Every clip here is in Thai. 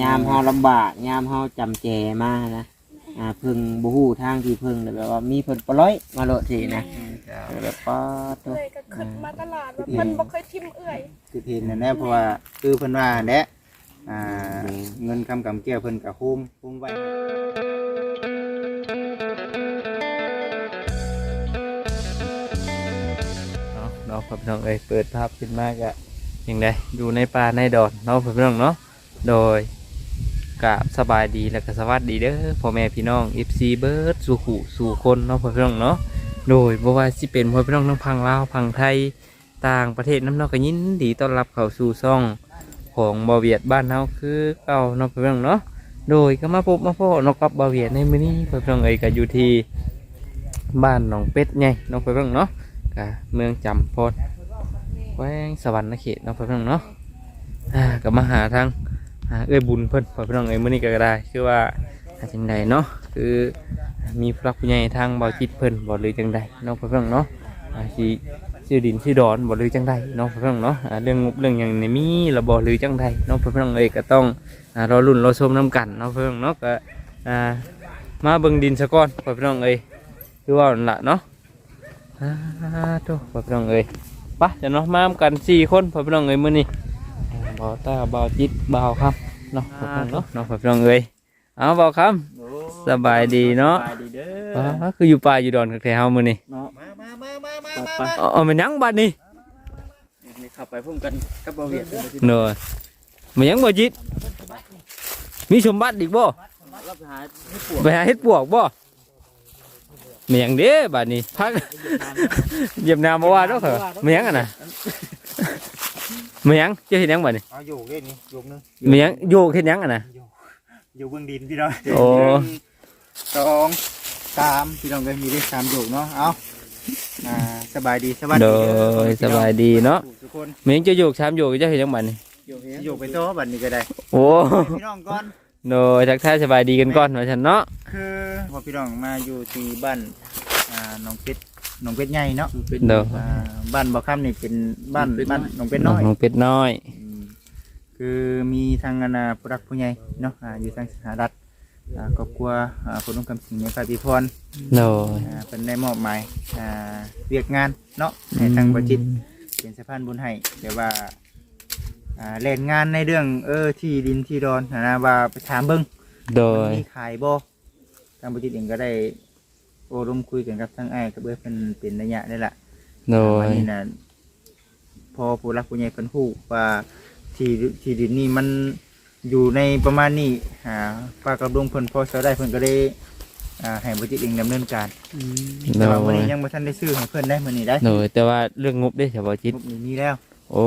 ยามเฮาลำบากยามเฮาจำแจมานะอ่าเพิ่งบ่ฮู้ทางที่เพิ่งเลยแบบว่ามีเพิ่นปล่อยมาโลดสินะแบบป้าตัวเอ้ยก็ขึ้นมาตลาดว่าเพิ่นบ่เคยทิมเอ้ยคือเห็นนั่นแหละเพราะว่าคือเพิ่นว่าแหละอ่าเงินคำกำเกี่ยวเพิ่นก็คุ้มคุ้มไว้เนาะเนาะพ่อพี่น้องเอ้ยเปิดภาพขึ้นมากอะยังไงอยู่ในป่าในดอนเนาะพ่อพี่น้องเนาะ โดยกราบสบายดีแล้วก็สวัสดีเด้อพ่อแม่พี่น้อง FC เบิร์ดสู่ขู่สู่คนเนาะพ่อพี่น้องเนาะโดยบ่ว่าสิเป็นพ่อพี่น้องทั้งพังลาวพังไทยต่างประเทศน้ำเนอกก็ยินดีต้อนรับเข้าสู่ซ่องของบาเวียดบ้านเฮาคือเก่าเนาะพ่อพี่น้องเนาะโดยก็มาพบมาพ่อนกกับบาเวียดในมื้อนี้พ่อพี่น้องเอ้ยก็อยู่ที่บ้านหนองเป็ดไงเนาะพ่อพี่น้องเนาะกะเมืองจำพดแขวงสวรรค์เขตเนาะพ่อพี่น้องเนาะอ่าก็มาหาทาง เอ้ยบุญเพิ่นพ่อพี่น้องเอ้ยมื้อนี้ก็ได้คือว่าจังใดเนาะคือมีผู้รักผู้ใหญ่ทางบ่จิตเพิ่นบ่หรือจังใดเนาะพ่อพี่น้องเนาะสิชื่อดินชื่อดอนบ่หรือจังใดเนาะพ่อพี่น้องเนาะเรื่องงบเรื่องหยังนี่มีระบ่หรือจังใดเนาะพ่อพี่น้องเอ้ยก็ต้องรอลุ้นรอชมนํกันเนาะพ่อพี่น้องเนาะก็มาเบิ่งดินซะก่อนพ่อพี่น้องเอ้ยคือว่าอันล่ะเนาะอ่าโตัวพ่อพี่น้องเอ้ยไปะจะเนาะมามกันสี่คนพ่อพี่น้องเอ้ยมื้อนี้ บ่าวตาบ่าวจิตบ่าวครับเนาะพ่อพี่น้องเนาะเนาะพ่อพี่น้องเอ้ยเอาบ่าวครับสบายดีเนาะ สบายดีเด้อว้าคืออยู่ป่าอยู่ดอนกับแถวเฮามื้อนี้เนาะมามามามามาไปมาไปเอาเอามันยังบัดนี้นี่ขับไปพุ่มกันกับบ่เวียดเนาะมันยังบ่จิตมีสมบัติอีกบ่รับหาให้ปวดไปหาเฮ็ดปวกบ่มันยังเด้บัดนี้พักเหยียบน้ำบ่ว่าดอกเหรอมันยังอะนะ มันยังเจะเฮ็ดหยังบัดนี้เอาอยู่เล่นนี่ยกนึงมันยังโยกเฮ็ดหยังอะนะอยู่เบื้องดินพี่น้องโอ้หนึ่งสองสามพี่น้องก็มีได้สามโยกเนาะเอาอ่าสบายดีสบายโดดีเด้อยสบายดีเนาะทุกคนเมียงจะโยกชามโยกจะเห็นยังบัดนี่อยู่เฮ็ดโยกไปโต๊ะบัดนี้ก็ได้โอ้พี่น้องก่อนโดยทักทายสบายดีกันก่อนว่าฉันเนาะคือพอพี่น้องมาอยู่ที่บ้านอ่าหนองเป็ด หนองเป็ดใหญ่เนาะเป็นเด้อ อ่าบ้านบ่อค่ำนี่เป็นบ้านบ้านหนองเป็ดน้อยน้องเป็ดน้อย อืมคือมีทางอนาผู้รักผู้ใหญ่เนาะอ่าอยู่ทางสหรัฐอ่าครอบครัวอ่าผู้ร่วมกำสิ่งในปฏิพร โดย อ่าเป็นได้มอบหมายอ่าเรียกงานเนาะให้ทางบริจิตเป็นสะพานบุญให้เดี๋ยวว่าอ่าเล่นงานในเรื่องเออที่ดินที่ดอนนะว่าไปถามเบิ้งโดมันยมีขายบ่ทางบริจิตเองก็ได้ โอ้ร่วมคุยกันกับทางไอ้ายกับเอ้ยเป็นเป็นระยะนี่แหละโดวันยนี้นะพอผู้รักผู้ใหญ่เพิ่นฮู้ว่าที่ที่ดินนี่มันอยู่ในประมาณนี้อ่าป้ากับลุงเพิ่นพอจะได้เพิ่นก็ได้อ่าให้บริจิตเองดำเนินการโดแต่ว่าวันยนี้ยังบ่ทันได้ซื้อให้เพิ่นได้มื้อนี้ได้โดยแต่ว่าเรื่องงบได้เฉพาะจิต งบนี้มีแล้ว โอ้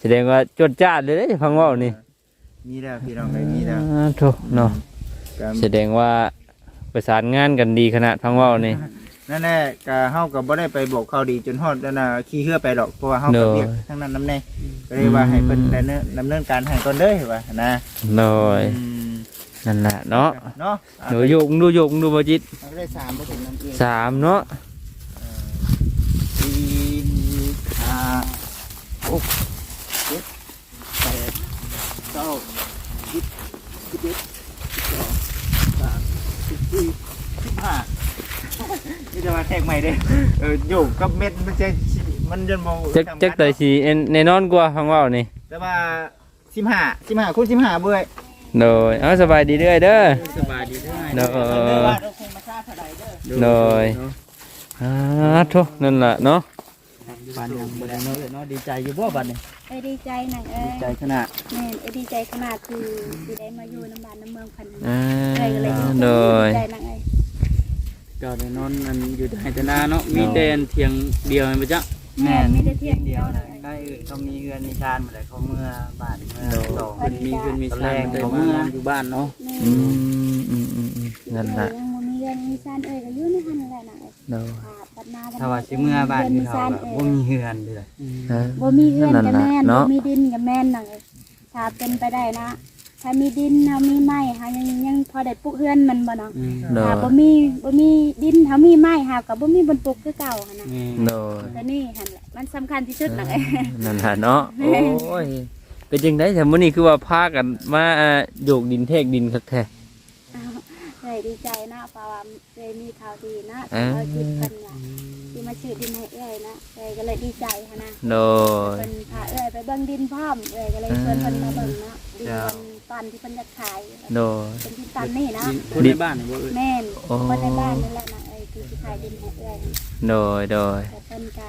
แสดงว่าจดจ้าดเลยเด้อฟังเว่านี่มีแล้วพี่น้องเลยมีแล้วอ่าโถเนาะก็แสดงว่า ประสานงานกันดีขนาดฟังเว่านี่ นั่นแหละก็เฮาก็บ่ได้ไปบอกข่าวดีจนฮอดนั่นน่ะขี้เหือไปดอกเพราะว่าเฮาก็เด้อเรียกทั้งนั้นนำแน่ก็เลยว่าให้เพิ่นดำเนินดำเนินการให้ก่อนเด้อว่านะโดยอืมนั่นแหละเนาะเนาะโดยโยกดูโยกดูบ่จิตเอาไปได้สามบ่ถึงน้ำเองสามเนาะสี่ห้าหกเจ็ดแปดเก้าสิบสิบเอ็ดสิบสองสามสิบสี่ สิบห้านี่จะมาแทกใหม่เด้อเออโยกกับเม็ดมันจะมันจะมองจักจักแต่สีแน่นอนกว่าฟังเว่านี่แต่ว่าสิบห้าสิบห้าคูณสิบห้าเบื่อโดยเอาสบายดีเด้อเด้อสบายดีเด้อโดเออยว่าเราคงมาซาเท่าไหร่เด้อโดยอ่าทุนั่นแหละเนาะปานยังบ่ได้เนาะเนาะดีใจอยู่บ่บัดนี้ไอ้ดีใจหนังเอ้ดียใจขนาดแม่นไอ้ดีใจขนาดคือที่ได้มาอยู่น้ำบ้านน้ำเมืองพันธุ์อ่าเอ้ยก็เลยโดยดีใจหนังเอ้ ยก็ได้นอนอันอยู่ให้แต่หน้าเนาะมีแต่อันเทียงเดียวแม่นบ่จ๊ะแม่นไม่ได้เที่ยงเดียวหนังเอ้ยได้อื่นเขามีเงินมีชานหมดเลยเขาเมื่อบ้านเมื่อสองเพิ่เพิ่นมีเงินมีตอนชาแรนกแต่เขามาเมื่ออยู่บ้านเนาะแม่อืมอืมอืมอืมนั่นแหละเอ้ยยังบ่มีเงินมีซานเอ้ยก็อยู่ในหันแหละหนังเอ้ยโดยค่ะบัดมาบัดถ้าว่าสิเมื่อบ้านมีที่เขาซานแบบเอ้บ่ยมีเฮือนเด้ออ่าบ่มีเงินนั่นกับน่ะแม่นเนาะบ่มีดินกับแม่นหนังเอ้ยถ้าเป็นไปได้นะ ถ้ามีดินเฮามีไม้เฮายังยังพอได้ปลูกเฮือนมันบ่เนาะโดถ้ายบ่มีบ่มีดินเฮามีไม้เฮาก็บ่มีบนปลูกคือเก่าหั่นน่ะโดยแต่นี่หั่นแหละมันสำคัญที่สุดหนังเอ้ยนั่นแหละเนาะโอ้ยเป็นจังได๋แต่มื้อนี้คือว่าพากันมาอ่าโยกดินเทกดินคักแท้อ้าว เลยดีใจนะเพราะว่าเลยมีข่าวดีนะอ่าเราคิดกันว่าที่มาชื่อดินให้เอ้ยนะเลยก็เลยดีใจค่ะนะโดย เป็นพาเอ้ยไปเบิ่งดินพร้อมเอ้ยก็เลยชวนเพิ่นมาเบิ่งนะดินวันตอนที่เพิ่นจะขายโดย เป็นดินตันนี่นะ คนในบ้านนี่บ่เอ้ยแม่นอ๋อ คนในบ้านนั่นแหละนะเอ้ยที่สิขายดินให้เอ้ยโดยโดย แต่เพิ่นก็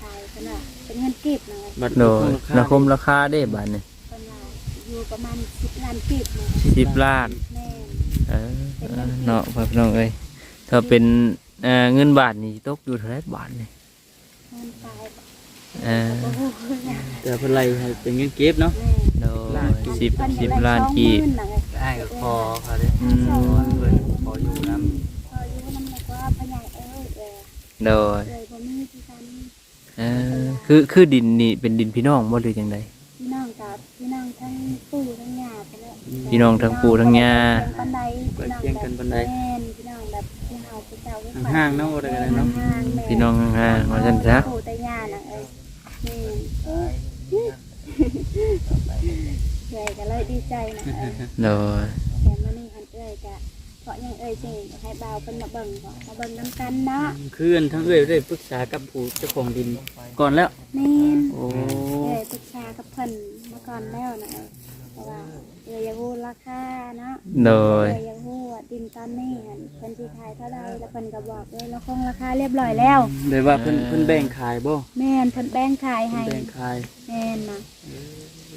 ขายเพิ่นว่าเป็นเงินกีบนะเอ้ยบัตรโดยรานาคาคมราคาได้บาทนี่เพิ่นว่าอยู่ประมาณ10ล้านกีบนะสิบล้าน แม่น เออเออเนาะพ่อพี่น้องเอ้ยถ้าเป็นเอ่อเงินบาทนี่ตกอยู่เท่าไหร่บาทนี่เงินตายเออโอ้โหแม่แต่เพิ่นไล่ให้เป็นเงินเก็บเนาะโดยสิบสิบล้านกีบได้ก็พอเขาเด้อืมเพิ่นพออยู่นำพออยู่น้ำหนักว่าพญายเอ้ยเอ้ยโดยเอ้ยบ่มีที่กันเออคือคือดินนี่เป็นดินพี่น้องบ่หรือจังไดพี่น้องกับพี่น้องทั้งปู่ทั้งย่าไปแล้ว พี่น้องทั้งปู่ทั้งย่าปันไดพี่น้องแบบแม่นพี่น้องแบบพี่เฮาพี่เจ้าพี่ขวัญห่างๆเนาะบ่ได้กันเนาะห่างๆแม่พี่น้องห่างๆว่าซั่นซะปู่ตายาน่ะเอ้ยแม่นเอ้ยเอ้ยก็เลยดีใจนะเอ้ยโดยแต่มื้อนี้หันเอ้ยก็เพราะยังเอ้ยสิให้บ่าวเพิ่นมาเบิ่งเนาะมาเบิ่งนํกันเนาะคืออันทั้งเอ้ยได้ปรึกษากับผู้เจ้าของดินก่อนแล้ว แม่นโอ้ เอ้ยปรึกษากับเพิ่นมาก่อนแล้วนะเอ้ยเพราะ ว่าเอ้ยอยากรู้ราคาเนาะโดเอ้ยยอยากรู้ว่าดินตอนนี้หั่นเพิ่นสิขายเท่าใดแล้วเพิ่นก็บอกเลยเราคงราคาเรียบร้อยแล้วได้ว่าเพิ่นเพิ่นแบ่งขายบ่แม่นเพิ่นแบ่งขายเพิ่นให้แบ่งขายแม่นนะ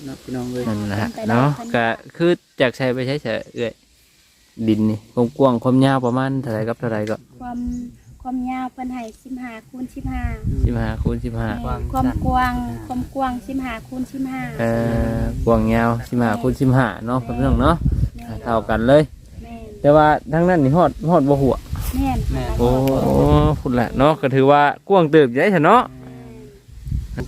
เนาะพี่น้องเอ้ยนั่นแหละเนาะก็คือจากใช้ไปใช้เฉยเอ้ยดินนี่ความกว้างความยาวประมาณเท่าไหร่กับเท่าไหร่ก็ความ ความยาวเพิ่นให้15คูณ15 15คูณ15แม่นความกว้างความกว้าง15คูณ15เอ่อกว้างยาว15คูณ15เนาะพี่น้องเนาะแม่นเท่ากันเลยแม่นแต่ว่าทั้งนั้นนี่ฮอดฮอดบ่หัวแม่นโอ้พุ่นแหละเนาะก็ถือว่ากว้างเติบใหญ่ซะเนาะ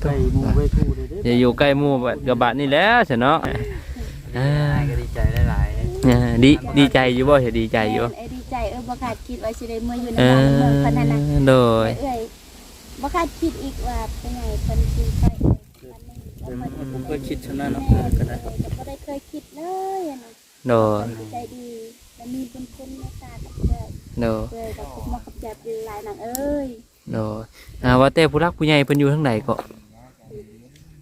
ไปหมู่ไปทูเด้อเด้จะอยู่ใกล้หมู่บัดกระบะนี่แหล้วซะเนาะอ่าก็ดีใจหลายอ่าดีดีใจอยู่บ่เฮ็ดดีใจอยู่บ่เอ้ยดี ใจเอ้ยบ่คาดคิดว่าสิได้มาอยู่ในเอบ้านอเมืองเพิ่นนั่นน่ะโดย เอ้ยบ่คาดคิดอีกว่าเป็นไงเพิ่นสิใส่เอ้ยวันนี้ๆผมก็คิดชนะเนาะแม่ก็ได้ก็บ่ได้เคยคิดเลยอะนะโดยเพิ่นใจดีและมีบุญคุณเมตตากับเอ้ยโดย เอ้ยกับผมมาขอบใจเป็นหลายหนังเอ้ยโดยอ่าว่าแต่ผู้รักผู้ใหญ่เพิ่นอยู่ทางใดก็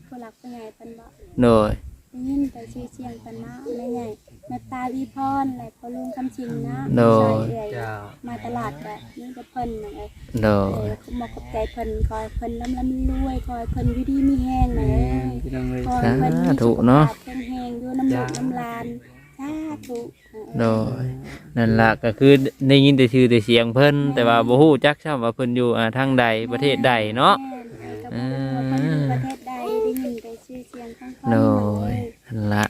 ผู้หลักผู้ใหญ่เพิ่นบ่โดยได้ยินแต่ชื่อเสียงเพิ่นนะแม่ใหญ่ แม่ตาวีพรและพ่อลุงคำชิงนะโดยใช่เอ้ยเจ้ามาตลาดแบบนี่กับเพิ่นนะเอ้ยโดเอยอขมาขอบใจเพิ่นคอยเพิ่นลำลำรวยคอยเพิ่นอยู่ดีมีแห้งนะแม่เอ้ยพี่น้องเอ้ยคอยเพิ่นมีสาธุสุขเนาะภาพแข็งแรงอยู่น้ำหมูกน้ำลานสาธุโดยนั่นล่ะก็คือได้ยินแต่ชื่อแต่เสียงเพิ่นแต่ว่าบ่ฮู้จักซ้ํว่าเพิ่นอยู่อ่าทางใดประเทศใดเนาะ แม่นก็บ่รู้ว่าเพิ่นอยู่ประเทศใดได้ยินแต่ชื่อเสียงของเพิ่นโดนั่นยเอ้ยนั่นล่ะ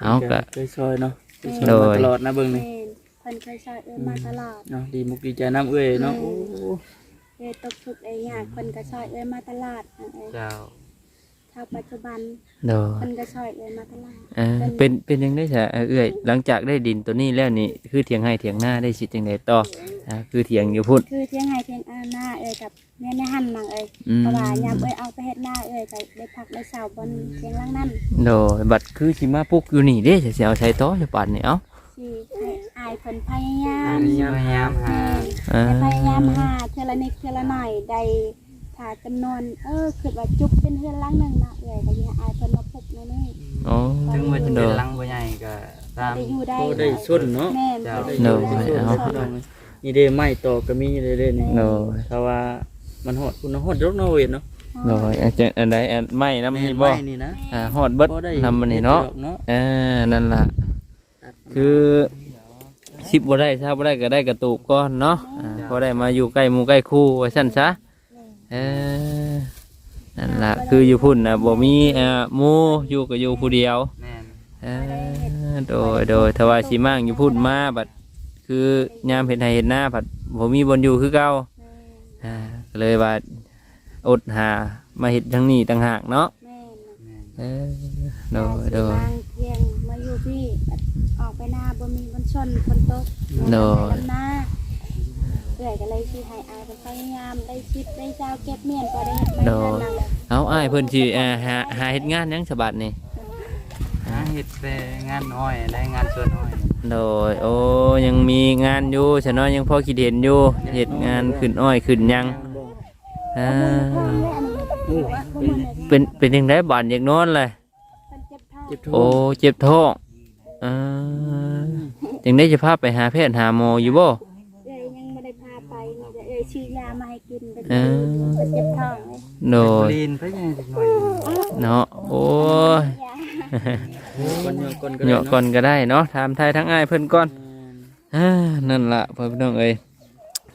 เฮาก็ เคยซอยเนาะเคยซอยโดมาย ตลอดนะเบิ่งแม่นี่นเพิ่นเคยช่วยเอ้ยมาตลอดเนาะดีมุกดีใจน้ำเอ้ยเนาะโอ้เอ้ยตกทุกข์ได้ยากเพิ่นก็ช่วยเอ้ยมาตลอดนะเอ้ยเจ้า เท่าปัจจุบันโดยเพิ่นก็ช่วยเอ้ยมาตลอดเออเป็นเป็นยังได้ซะเอ่อเอ้ยหลังจากได้ดินตัวนี้แล้วนี่คือเถียงให้เถียงหน้าได้สิจังไดต่ออ่าคือเถียงอยู่พุ่นคือเที่ยงไห้เที่ยงอาหน้าเอ้ยกับแม่ในหั่นนังเอ้ยอืมเพราะว่ายามเอ้ยเอาไปเฮ็ดหน้าเอ้ยก็ได้พักได้เช้าบนเที่ยงล่างนั่นโดยบัดคือสิมาปลุกอยู่นี่เด้จะสิเอาใช้ต่อจะปัดนี่เอ้าสิให้อายเพิ่นพยายาม พยายามหาแม่อ่าให้พยายามหาเทื่อละนิดเทื่อละหน่อยได้ ถ้าจำนวนเออคือว่าจุกเป็นเฮือนหลังหนึงนะเอ้ยก็สิให้อายเพิ่นมาปลุกในนี้อ๋อถึงว่าจะโดเป็นยลังบ่ใหญ่ก็ตามได้อยู่ได้โอ้ได้ส้นเนาะแม่นเจ้าได้โดส้ยนได้เอาส้นพี่น้องเอ้ยนี่เด้ไม้ตอกก็มีเด้เด้นี่โดยถ้าว่ามันฮอดคุณฮอดรกเนาะเว้ยเนาะโดยอาจจะอันใดอันไม้น้ำแม่นี่นบ่ไม้นี่นะอ่าฮอดเบิดบ่ได้นำมันนี่เนาะเนาะเออนั่นล่ะคือสิบบ่ได้ถ้าบ่ได้ก็ได้กระตูกก่อนเนาะอ่าพอได้มาอยู่ใกล้หมู่ใกล้คู่ว่าซั่นซะ เออนั่นล่ะคืออยู่พุ่นน่ะบ่มีเอ่อหมู่อยู่ก็อยู่ผู้เดียว แม่นเออโดยโดยถ้าว่าสิมั่งอยู่พุ่นมาบัด คือยามเห็นให้เห็นหน้าบัดบ่มีบนอยู่คือเก่าอ่าก็เลยว่าอดหามาเฮ็ดทางนี้ต่างหากเนาะแม่นแม่นเออโดยโดยบางเพียงมาอยู่พี่ออกไปหน้าบ่มีบนชนฝนตกโดยลำหน้า เอื่อยก็เลยสิให้อายเป็นพยายามได้ชิดได้เจ้าเก็บเมียนก็ได้เฮ็ดไปโดเรื่อยยๆนั่นแหละเอาอ้ายเพิ่นสิอ่าหาหาเฮ็ดงานหยังฉบับนี่หาเฮ็ดแต่งานอ้อยได้งานสวนอ้อยโดยโอ้ยังมีงานอยู่ฉะเนาะยังพอคิดเห็นอยู่เฮ็ดงานขึ้นอ้อยขึ้นหยังอ่าพ่อแม่อันนี้บ่ว่าบ่มันเลยเป็นเป็นจังไดบาดอยากนอนเลยเป็นเจ็บท้องเจ็บท้โอ้องเจ็บท้องอ่าจึงได้จะพาไปหาแพทย์หาหมออยู่บ่ ออเป็นเจ็บท้องเลยโดยลีนไปยังจักหน่อยเนาะโอ้ยยาคนเยอะคนก็เหยาะก่อนก็ได้เนาะถามไทยทั้งอ้ายเพิ่นก่อนอ่านั่นล่ะพ่อพี่น้องเอ้ย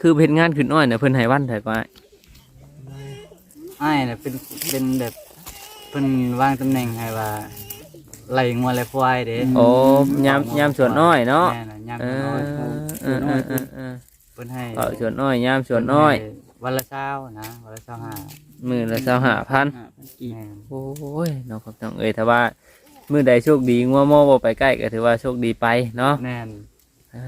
คือเฮ็ดงานขึ้นอ้อยน่ะเพิ่นให้วันเท่าก็อ้ายอ้ายน่ะเป็นเป็นแบบเพิ่นวางตำแหน่งให้ว่าไล่งัวไล่ควายเด้โอ้ยามยามสวนอ้อยเนาะแม่น่ะยามเอสวนอ้อยอเออเออเออเออเพิ่นให้ เออสวนอ้อยยามสวนอ้อยเพิ่นให้ วันละเช้านะวันละเช้าห้ามื้อละ25,000แม่นโอ้ยน้องครับน้องเอ้ยถ้าว่ามื้อใดโชคดีงัวโมบ่ไปใกล้ก็ถือว่าโชคดีไปเนาะแม่นอ่า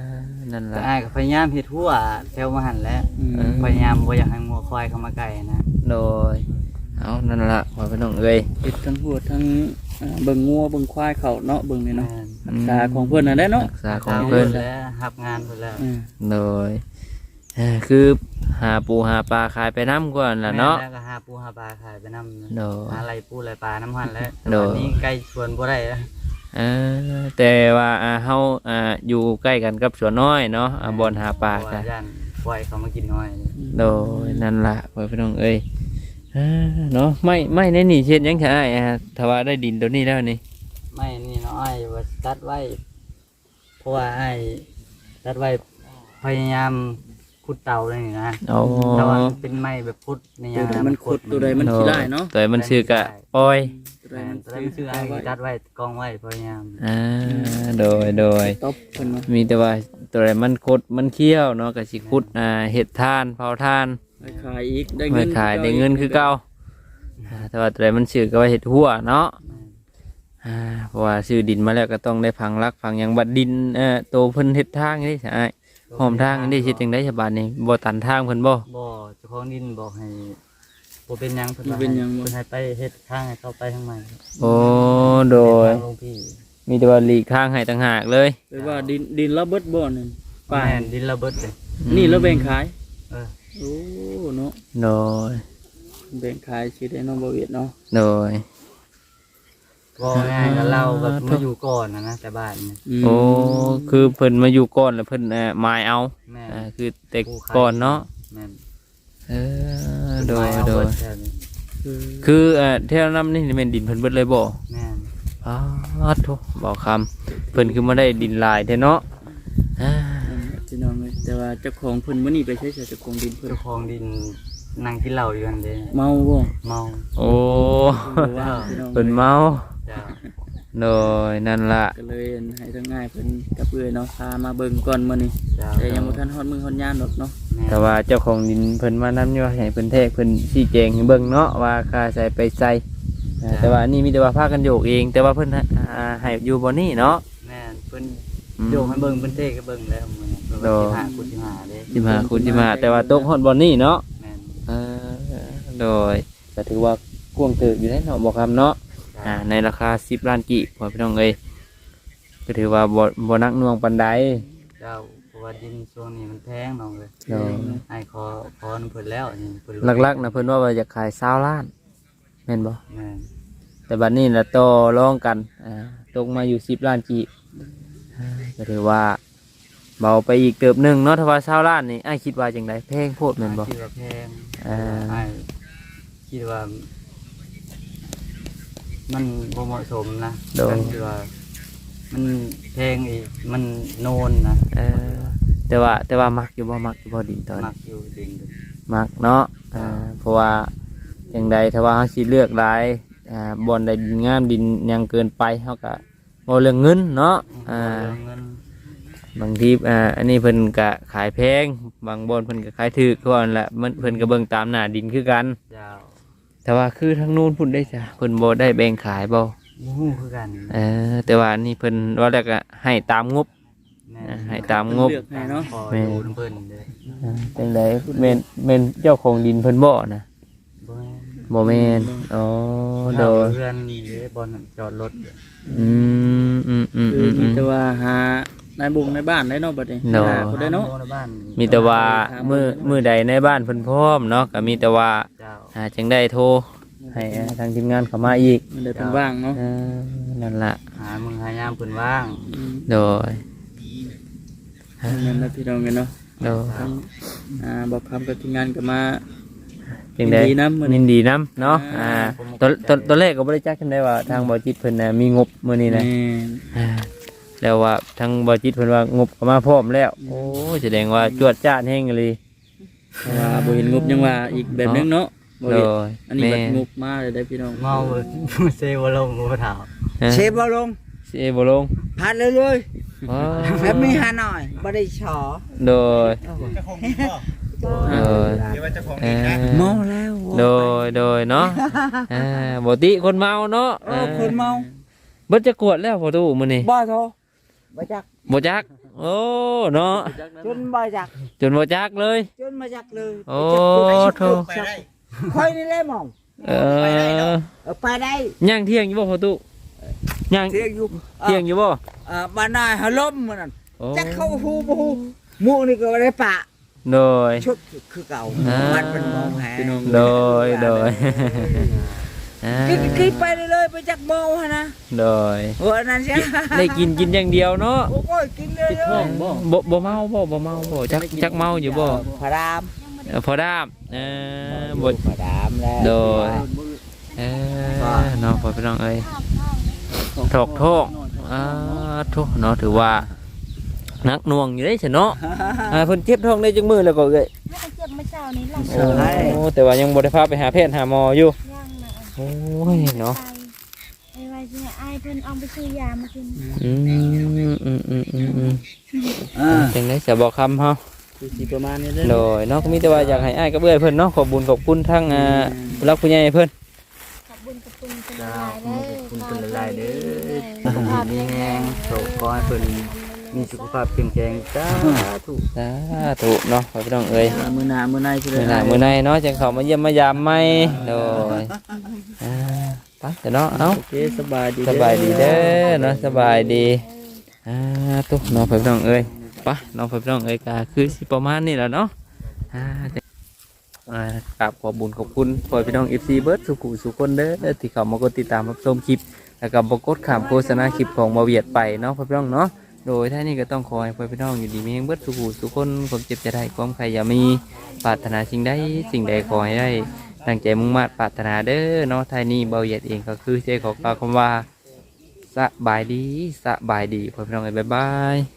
นั่นแต่ล่ะ อ้ายก็พยายามเฮ็ดทั่วแถวมาหันแหล้วเออ พยายามบ่อยากให้งัวควายเข้ามาใกล้นะโดยเอานั่นล่ะพ่อพี่น้องเอ้ยเฮ็ดทั้งหัวทั้งอ่าเบิ่งงัวเบิ่งควายเขาเนาะเบิ่งนี่เนาะแม่นรักษาของเพิ่นน่ะได้เนาะรักษาของเพิ่น แล้วรับงานเพิ่นแล้ว อืม โดยเอ่อคือ หาปูหาปลาขายไปน้ำก่อนล่ะเนาะ แม่แล้วก็หาปูหาปลาขายไปนำโดยหาไหลปูไหลปลาน้ำหันแล้วโดยวันนี้ใกล้สวนบ่ได้แล้วเออแต่ว่าอ่าเฮาอ่าอยู่ใกล้กันกับสวนน้อยเนาะอ่าบอนหาปลาเพระกัว่นย่านปล่อยเขามากินง่อยโดยนั่นล่ะพ่อพี่น้องเอ้ยเอ้อเนาะไม่ไม่ในนี่เช่นยังไงอ่าถ้าว่าได้ดินตัวนี้แล้วนี่ ไม่นี่น้อยว่าตัดไว้เพราะว่าไอ้ตัดไว้พยายาม ขุดเตาเลยนี่นะเอาแต่ว่ามันเป็นไม้แบบพุดในตัยาวใดมันขุดตัวใดมันขี้ได้เนาะตัวมันชื่อกะปอยตัวใดแม่มันนแต่แล้วมันชื่อไอ้ตัดไว้กองไว้พยายามอ่าโดยโดยตบเพิ่นเนาะมีแต่ว่าตัวไหนมันคดมันเคี้ยวเนาะก็สิคุดอ่าเห็ดทานเผาทานไปขายอีกได้เมื่เงิอนขายได้เงินคือเก่าอ่าแต่ว่าตัวไหนมันชื่อก็ว่าเห็ดหัวเนาะอ่าเพราะว่าซื้อดินมาแล้วก็ต้องได้พังรักพังหยังบัดดินเอ่อโตเพิ่นเฮ็ดทางนี่ใช่ หอมทางนี่เฮ็ดจังได๋ฉบับนี้บ่ตันทางเพิ่นบ่บ่เจ้าของดินบอกให้บ่เป็นหยังเพิ่นบ่ว่าเป็นหยังบ่ เพิ่นให้ไปเฮ็ดทางให้เข้าไปทางใหม่โอ้โดยทางลงพี่มีแต่ว่าหลีกทางให้ต่างหากเลยไปว่าดินดินระเบิดบ่นั่นป่าแม่นดินระเบิดเลยนี่แล้วแบ่งขาย เออโอ้เนาะโดยแบ่งขายสิได้เนาะบ่เวียดเนาะโดย บ่ง่ายก็เล่าแบบอ่ามาอยู่ก่อนนะนะแต่บ้านนี่มโอ้คือเพิ่นมาอยู่ก่อนแล้วเพิ่นเอ่อหมายเอาแม่น อ่าคือแต่ก่อนเนาะแม่นเออโดเพิ่นยไม้เอาโดเบิยดแถวนี้คือคือเอ่อเท่าน้ำนี่เป็นดินเพิ่นเบิดเลยบ่แม่นอ้าวโถบอกคำเพิ่นคือมาได้ดินหลายแท้เนาะอ่าพี่น้องเอ้ยแต่ว่าเจ้าของเพิ่นมื้อนี้ไปใช้เจ้าของดินเพิ่นเจ้าของดินนั่งกินเหล้าอยู่กันเด้เมาบ่เมาโอ้บ่ว่าพี่น้องเพิ่นเมาเจ้า โดยนั่นล่ะก็เลยให้ทั้งง่ายเพิ่นกับเอื้อยเนาะพามาเบิ่งก่อนมื้อนี้เจ้าแต่ยังบ่ทันฮอดมือฮอดยามดอกเนาะแม่นแต่ว่าเจ้าของดินเพิ่นมานำอยู่ว่าให้เพิ่นแทกเพิ่นชี้แจงให้เบิ่งเนาะว่าค่าใส่ไปใส่อ่าแต่ว่าอันนี้มีแต่ว่าพากันโยกเอง แต่ว่าเพิ่นให้อ่าให้อยู่บ่นี่เนาะแม่นเพิ่นอืมโยกให้เบิ่งเพิ่นเทก็เบิ่งแล้วมื้อนี้เพิ่นโดว่าสิหาคูณสิหาเด้สิมาคูณสิมาแต่ว่าตกฮอดบ่นี่เนาะแม่นเออโดยก็ถือว่ากวงถืออยู่ในเนาะบอกคำเนาะ อ่าในราคาสิบล้านกี่พอพี่น้องเอ้ยก็ถือว่าบ่บ่นักหน่วงปันใด เจ้าเพราะว่าดินช่วงนี้มันแพงน้องเอ้ยโดยให้ขอขอน้ำเพิ่นแล้วนี่เพิ่นหลักๆนะเพิ่นว่าว่าจะขายสาวล้านแม่นบ่แม่นแต่บัดนี้ละต่อรองกันอ่าตกมาอยู่สิบล้านกี่อ่าก็ถือว่าเบาไปอีกเติบหนึ่งเนาะถ้าว่าสาวล้านนี่อ้ายคิดว่าจังไดแพงโพดแม่นบ่ คิดว่าแพงอ่าให้คิดว่า มันบ่เหมาะสมนะโดยก็คือว่ามันแพงอีกมันโนนนะเออแต่ว่าแต่ว่ามักอยู่บ่มักอยู่บ่ดินตอนนี้มักอยู่จริงมักเนาะอ่าเพราะว่าอย่างใดถ้าว่าเขาสิเลือกหลายอ่าบอนใดดินงามดินยังเกินไปเขาก็บ่เรื่องเงินเนาะอ่าเงินบางทีอ่าอันนี้เพิ่นก็ขายแพง บางบอนเพิ่นก็ขายถูกคือว่านั่นแหละมันเพิ่นก็เบิ่งตามหน้าดินคือกันเจ้า แต่ว่าคือทางนู้นพุ่นได้จ้ะเพิ่นบ่ได้แบ่งขายบ่บ่ฮู้คือกันเออแต่ว่าอันนี่เพิ่นว่าแล้วก็ให้ตามงบแม่อ่าให้ตามงบ เลือกให้เนาะขอแม่ดูน้ำเพิ่นเด้ออ่าจังไดแม่นแม่นเจ้าของดินเพิ่นบ่นะบ่บ่แม่นอ๋อโดเดิยเพื่อนนี่เด้บอลจอดรถอืมอืมอืมคือือมมีอืมแต่ว่าหา นายบุงในบ้านได้เนาะบัดนี้เนาะหาบ่ได้เนาะในบ้านมีแต่ว่ามือมือใดในบ้านเพิ่นพร้อมเนาะก็มีแต่ว่าเจ้าหาจังได้โทรให้อ่าทางทีมงานเข้ามาอีกมันได้เป็นว่างเนาะเออนั่นล่ะหามึงหายามเพิ่นว่างอืมโดยนั่นแหละพี่น้องกันเนาะโดยทั้งอ่าบอกคำกับทีมงานก็มา จังได๋ยินดีนำมื้อนี้ยินดีนํเนาะอ่าอ่าตอนตอนตอนแรกก็บ่ได้จักกันได้ว่าทางบ่จิตเพิ่นน่ะมีงบมื้อนี้นะแม่นอ่า แล้วว่าทางบ่จิตเพิ่นว่างบก็มาพร้อมแล้ว โอ้แสดงว่าจวดจ้านแฮงเลยเพราะว่าบ่เห็นงบยังว่าอีกแบบนึงเนาะบ่โดเห็นยอันนี้บัดแม่งบมาเลยได้พี่น้องเมาเซวลงบ่ถามฮะเชฟบอลงสิเอบ่ลงพัดเลยเลยอ๋อแล้วมีหาหน่อยบ่ได้ชอโดยโดยเออเมาแล้วโดยโดยเนาะอ่าบ่ติคนเมาเนาะเออคนเมาเบิดจะกวดแล้วพอตู้มื้อนี้บ่โทร บ่จักบ่จัก โอ้เนาะจนบ่จักจนบ่จักเลย จนมาจักเลยโอ้โถค่อยนี่แหละหมองเออเออไปได้ย่างเที่ยงอยู่บ่พอตู้ย่างเที่ยงอยู่เที่ยงอยู่บ่เอ่อบ้านนายหาลมมื้อนั้นโอ้จักเข้าฮูบ่ฮู้หมู่นี่ก็บ่ได้ปะโดยชุดคือเก่าอ่ามันเป็นหมองแหพี่น้องโดยโดย อ่ากินกินไปเลยๆไปจักเมาหั่นนะโดยโอ้อันนั้นใช่ได้กินกินอย่างเดียวเนาะโอ้ยกินเลยท้องบ่บ่บ่เมาบ่บ่เมาบ่จักจักเมาอยู่บ่พระรามเออพอดามเออบ่พระรามแล้วโดยเออเนาะพ่อพี่น้องเอ้ยถอกทองอ่าทุเนาะถือว่านักหน่วงอยู่ได้ซะเนาะอ่าเพิ่นเจ็บท้องได้จังมือแล้วก็เอ้ยถ้าจะเจ็บเมื่อเช้านี้หลังโอ้แต่ว่ายังบ่ได้พาไปหาแพทย์หาหมออยู่ย่างนะ โอ้ยเนาะไอ้ไว้สิไอ้เพิ่นเอาไปซื้อยามากินอืมอืมอืมอืมอืมอ่าจังได๋จะบอกคำเฮาคือสิประมาณนี้เด้อโดยเนาะก็มีแต่ว่าอยากให้อ้ายกับเอื้อยเพิ่นเนาะขอบบุญขอบคุณทั้งอ่าผู้รักผู้ใหญ่เพิ่นขอบบุญกับปุญเป็นเจ้าลายขอบเด้อคุณเป็นหลายๆเด้อสุขภาพมีแรงโสขอให้เพิ่น มีสุขภาพเข้มแข็งจ้าถูกสาธุเนาะขอพี่น้องเอ้ยอ่ามื้อหน้ามื้อในสิมื้อหน้าได้มื้อในเนาะจังเข้ามาเยี่ยมมายามใหม่โดยอ่าไปเถอะเนาะเอ้าโอเคสบายดีสบายดีเด้อเนาะสบายดีอ่าตุ๊น้องพี่น้องเอ้ยไปน้องพี่น้องเอ้ยก็คือสิประมาณนี้แหละเนาะอ่าอ่ากราบขอบุญขอบคุณพ่อพี่น้อง FC เบิร์ดสุขุสุคนเด้อที่เข้ามากดติดตามรับชมคลิปแล้วก็บกดขามโฆษณาคลิปของบาเวียดไปเนาะพ่อพี่น้องเนาะ โดยท่านี้ก็ต้องคอยพ่อพี่น้องอยู่ดีมีเงเบิดสุขุสุคนความเจ็บจะได้ความใครอย่ามีปรารถนาสิ่งใดสิ่งใดขอให้ได้ตั้งใจมุ่งมั่นปรารถนาเด้อเนาะท่านี้บาเวียดเองก็คือใจขอกล่าวคำว่าสบายดีสบายดีพ่อพี่น้องเอ้ยบ๊ายบาย